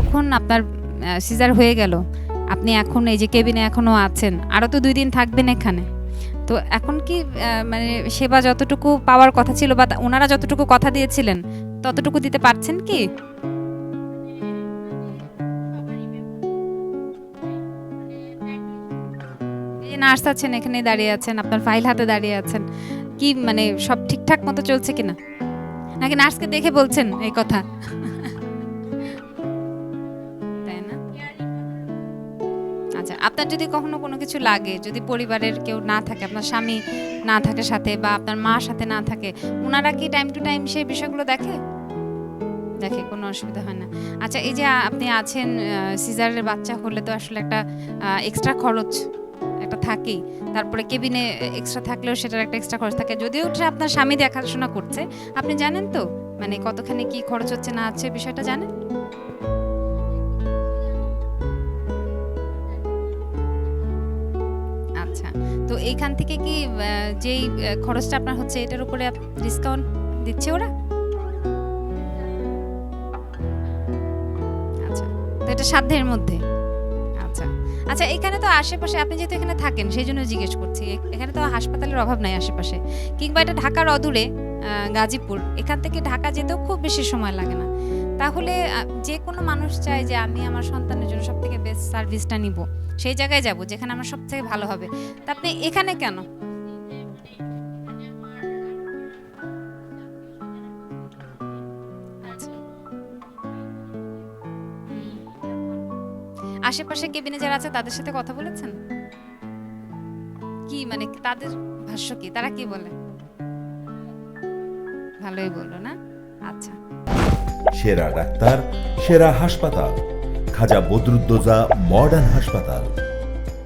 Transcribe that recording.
যখন আপনার সিজার হয়ে গেল, আপনি এখন এই যে কেবিনে এখনও আছেন, আরও তো দুই দিন থাকবেন এখানে। তো এখন কি মানে সেবা যতটুকু পাওয়ার কথা ছিল বা ওনারা যতটুকু কথা দিয়েছিলেন, ততটুকু দিতে পারছেন কি? নার্স আছেন এখানে দাঁড়িয়ে আছেন, আপনার ফাইল হাতে দাঁড়িয়ে আছেন। কি মানে সব ঠিকঠাক মতো চলছে কিনা? নাকি নার্সকে দেখে বলছেন এই কথা? আপনার যদি কখনো কোনো কিছু লাগে, যদি পরিবারের কেউ না থাকে, আপনার স্বামী না থাকে সাথে বা আপনার মা সাথে না থাকে ওনারা কি টাইম টু টাইম সেই বিষয়গুলো দেখে? দেখে, কোনো অসুবিধা হয় না। আচ্ছা এই যে আপনি আছেন সিজারের বাচ্চা হলে তো আসলে একটা এক্সট্রা খরচ একটা থাকেই। তারপরে কেবিনে এক্সট্রা থাকলেও সেটার একটা এক্সট্রা খরচ থাকে। যদিও ওটা আপনার স্বামী দেখাশোনা করছে। আপনি জানেন তো? মানে কতখানি কি খরচ হচ্ছে না হচ্ছে বিষয়টা জানেন? আচ্ছা তো এইখান থেকে কি যেই খরচটা আপনার হচ্ছে এটার উপরে ডিসকাউন্ট দিচ্ছে ওরা? আচ্ছা তো এটা সাধ্যের মধ্যে। আচ্ছা আচ্ছা এখানে তো আশেপাশে আপনি যেহেতু এখানে থাকেন, সেই জন্য জিজ্ঞেস করছি এখানে তো হাসপাতালের অভাব নাই আশেপাশে। কিংবা এটা ঢাকার অদূরে গাজীপুর, এখান থেকে ঢাকা যেতেও খুব বেশি সময় লাগে না। তাহলে যে কোনো মানুষ চায় যে আমি আমার সন্তানের জন্য সব সার্ভিসটা নিব। সেই জায়গায় যাব, যেখানে আমার সব থেকে ভালো হবে। তা আপনি এখানে কেন? আচ্ছা। আশেপাশে কেবিনে যারা আছে, তাদের সাথে কথা বলেছেন? কি মানে তাদের ভাষ্য কি? তারা কি বলে? ভালোই বলল না? আচ্ছা। সেরা ডাক্তার, সেরা হাসপাতাল। খাজা বদরুদ্দোজা মডার্ন হাসপাতাল।